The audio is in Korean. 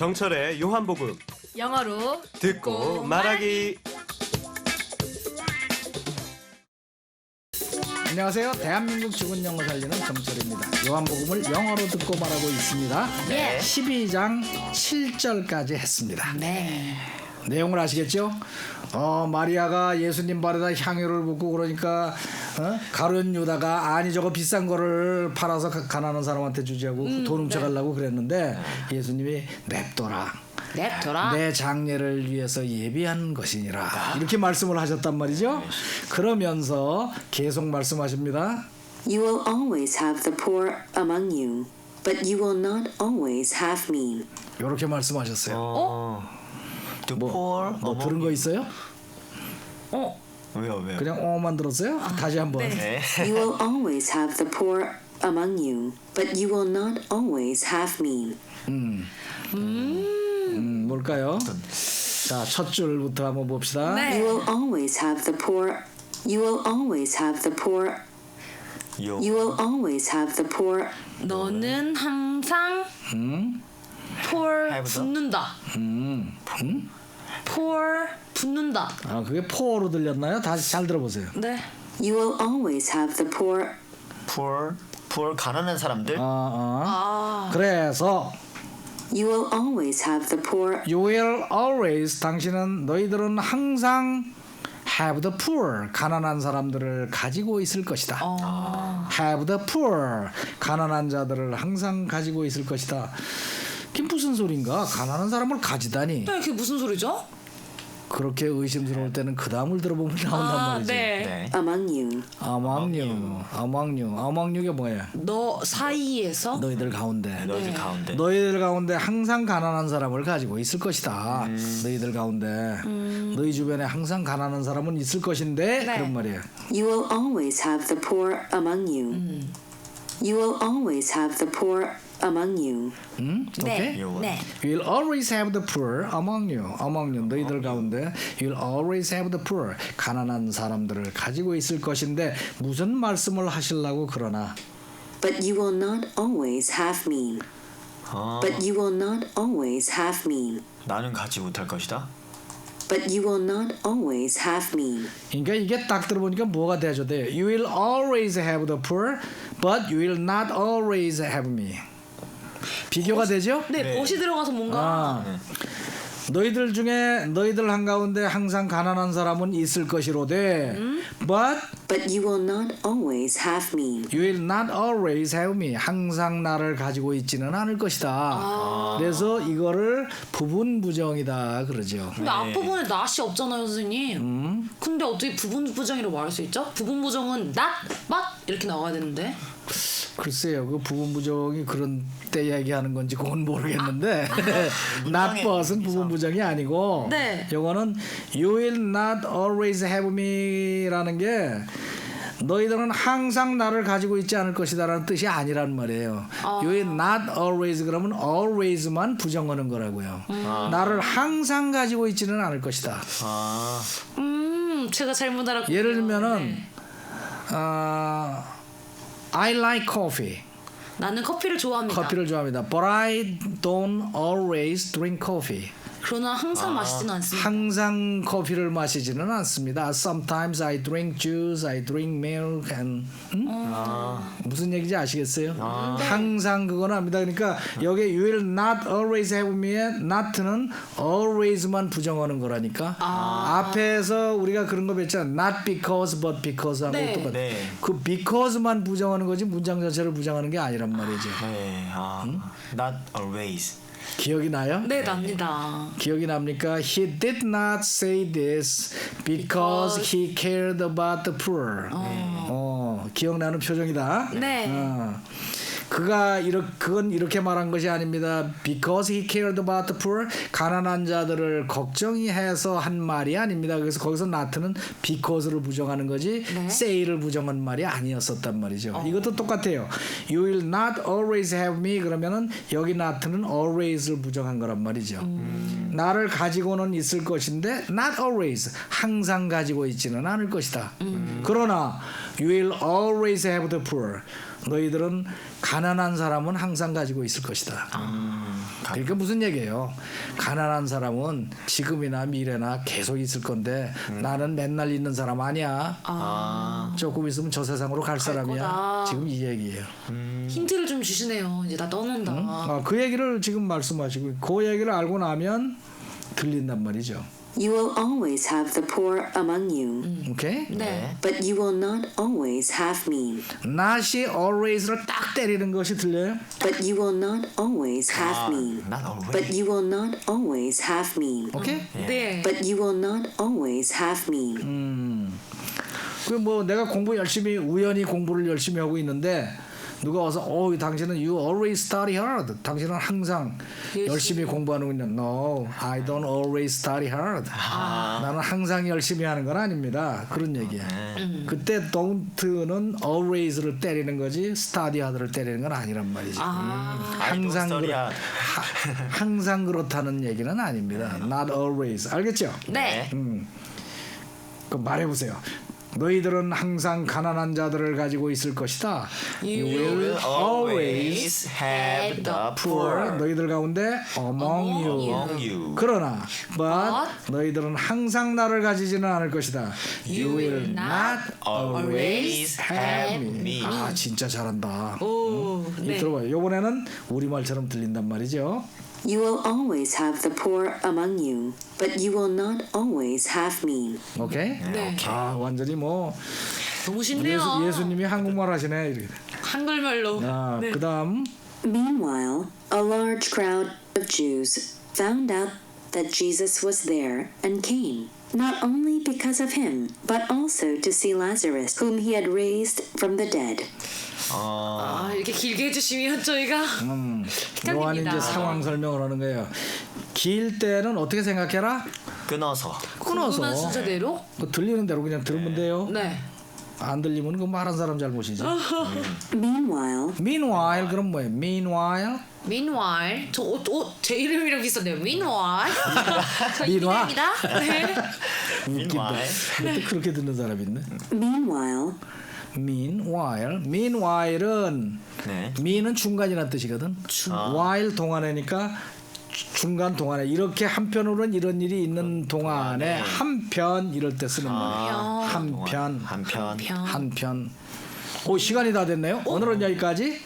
정철의 요한복음 영어로 듣고 말하기. 안녕하세요. 대한민국 죽은 영어 살리는 정철입니다. 요한복음을 영어로 듣고 말하고 있습니다. 네. 12장 7절까지 했습니다. 네. 내용을 아시겠죠? 어, 마리아가 예수님 발에다 향유를 붓고 그러니까 어? 가룟 유다가 아니 저거 비싼 거를 팔아서 가- 가난한 사람한테 주자고 돈 훔쳐가려고 그랬는데 예수님이 냅둬라. 냅둬라. 내 장례를 위해서 예비한 것이니라 이렇게 말씀을 하셨단 말이죠. 그러면서 계속 말씀하십니다. You will always have the poor among you, but you will not always have me. 이렇게 말씀하셨어요. 어. The 뭐, poor 뭐 들은 거 있어요? 어. 왜요 왜요? 그냥 어만 들었어요? 다시 한번. 네. You will always have the poor among you, but you will not always have me. 음, 뭘까요? 자, 첫 줄부터 한번 봅시다. 네. You will always have the poor. You will always have the poor. 요. You will always have the poor. 너는 항상 음, 폴. 붙는다. 음, 음? 폴 붙는다. 아, 그게 포로 들렸나요? 다시 잘 들어보세요. 네. You will always have the poor. poor poor 가난한 사람들. 아, 아. 아. 그래서 You will always have the poor. you will always 당신은 너희들은 항상 have the poor 가난한 사람들을 가지고 있을 것이다. 어. have the poor 가난한 자들을 항상 가지고 있을 것이다. 그게 무슨 소린가? 가난한 사람을 가지다니. 네, 그게 무슨 소리죠? 그렇게 의심스러울 때는 그 다음을 들어보면 나온단 아, 말이지. 네. 네. Among you. 아망류, 아망류, 아망류가 뭐야? 너 사이에서 너희들 가운데. 너희들 가운데. 너희들 가운데 항상 가난한 사람을 가지고 있을 것이다. 너희들 가운데 너희 주변에 항상 가난한 사람은 있을 것인데 네. 그런 말이야. You will always have the poor among you. You will always have the poor among you. 응? 오케이? 네. 요원. 네. You'll always have the poor among you. among you. 너희들 가운데 you'll always have the poor. 가난한 사람들을 가지고 있을 것인데 무슨 말씀을 하시려고 그러나 But you will not always have me. 어. But you will not always have me. 나는 가지 못할 것이다. But you will not always have me. 그러니까 이게 딱 들어보니까 뭐가 돼야죠? 돼요. You will always have the poor, but you will not always have me. 비교가 되죠? 네, 네. 벗이 들어가서 뭔가 아, 너희들 중에 너희들 한가운데 항상 가난한 사람은 있을 것이로되 but But you will not always have me. you will not always have me 항상 나를 가지고 있지는 않을 것이다 그래서 이거를 부분 부정이다 그러죠 근데 앞부분에 낫이 없잖아요, 선생님. 근데 어떻게 부분 부정이라고 말할 수 있죠? 부분 부정은 not, but 이렇게 나와야 되는데. 글쎄요 그 부분 부정이 그런 때 얘기하는 건지 그건 모르겠는데 not but은 부분 부정이 아니고 네. 요거는 you will not always have me라는 게 너희들은 항상 나를 가지고 있지 않을 것이다라는 뜻이 아니란 말이에요. You will not always 그러면 always만 부정하는 거라고요. 나를 항상 가지고 있지는 않을 것이다. 아. 음, 제가 잘못 알았군요. 예를 들면은 네. 어, I like coffee. 나는 커피를 좋아합니다. 커피를 좋아합니다. But I don't always drink coffee. 그러나 항상 마시지는 않습니다. 항상 커피를 마시지는 않습니다. Sometimes I drink juice, I drink milk, and 음? 무슨 얘기인지 아시겠어요? 항상 그건 압니다. 그러니까 여기 you will not always have me의 not는 always만 부정하는 거라니까. 앞에서 우리가 그런 거 뵀잖아. Not because, but because 하고 네. 똑같아. 네. 그 because만 부정하는 거지 문장 자체를 부정하는 게 아니란 말이죠. 네. 아. Not always. 기억이 나요? 네, 납니다. 기억이 납니까? He did not say this because he cared about the poor. 어, 기억나는 표정이다. 네. 어. 그가 이렇게 그건 이렇게 말한 것이 아닙니다. Because he cared about the poor, 가난한 자들을 걱정해서 한 말이 아닙니다. 그래서 거기서 not는 because를 부정하는 거지 say를 부정한 말이 아니었었단 말이죠. 이것도 똑같아요. You will not always have me 그러면은 여기 not는 always를 부정한 거란 말이죠. 나를 가지고는 있을 것인데 not always 항상 가지고 있지는 않을 것이다. 그러나 you will always have the poor. 너희들은 가난한 사람은 항상 가지고 있을 것이다. 그러니까 무슨 얘기예요? 가난한 사람은 지금이나 미래나 계속 있을 건데 나는 맨날 있는 사람 아니야. 아. 조금 있으면 저 세상으로 갈 사람이야. 거다. 지금 이 얘기예요. 힌트를 좀 주시네요. 이제 나 떠난다. 아, 그 얘기를 지금 말씀하시고 그 얘기를 알고 나면 들린단 말이죠. You will always have the poor among you, 오케이? 네. but you will not always have me. not이 always를 딱 때리는 것이 들려요? But you will not always have 아, me. not always. But you will not always have me. 오케이? 네. But you will not always have me. 그 뭐 내가 공부 열심히 우연히 공부를 열심히 하고 있는데 누가 와서 어 당신은 you always study hard. 당신은 항상 열심히 공부하고 있는 No, I don't always study hard. 나는 항상 열심히 하는 건 아닙니다. 그런 얘기야. 그때 don't는 always를 때리는 거지 study hard를 때리는 건 아니란 말이지. 아. Don't 항상 그렇 hard. 하- 항상 그렇다는 얘기는 아닙니다. Not always. 알겠죠? 네. 음. 그 말해 보세요. 너희들은 항상 가난한 자들을 가지고 있을 것이다. You will always have the poor 너희들 가운데 among you. 그러나 but 너희들은 항상 나를 가지지는 않을 것이다. You will not always have me. 아 진짜 잘한다. 오. 이 네. 들어봐요. 이번에는 우리 말처럼 들린단 말이죠. You will always have the poor among you, but you will not always have me. 오케이? 네. 아 완전히 뭐 너무 쉽네요. 예수, 예수님이 한국말 하시네. 이렇게. 한글말로. 아, 네. 그다음 Meanwhile, a large crowd of Jews found out that Jesus was there and came, Not only because of him, but also to see Lazarus, whom he had raised from the dead. 어, 아 이렇게 길게 해주시면 저희가 음. 요한이 이제 상황 설명을 하는 거예요. 길 때는 어떻게 생각해라? 끊어서. 끊어서 궁금한 순서대로. 그 들리는 대로 그냥 들으면 돼요. 네. 안 들리면 그 말한 사람 잘못이지. Meanwhile, Meanwhile 그럼 뭐예요? Meanwhile Meanwhile, 저, 어, 어, 제 이름이랑 비슷한데요. Meanwhile, 저 Meanwhile. 이름입니다. 네. 웃긴다. Meanwhile. 또 그렇게 듣는 사람 있네. meanwhile, Meanwhile, meanwhile은 네. mean은 중간이라는 뜻이거든. while 동안이니까 주- 중간 동안에 이렇게 한편으로는 이런 일이 있는 동안에 한편 이럴 때 쓰는 말이에요. 한편, 한편. 편. 한편. 오 시간이 다 됐네요. 오늘은 여기까지.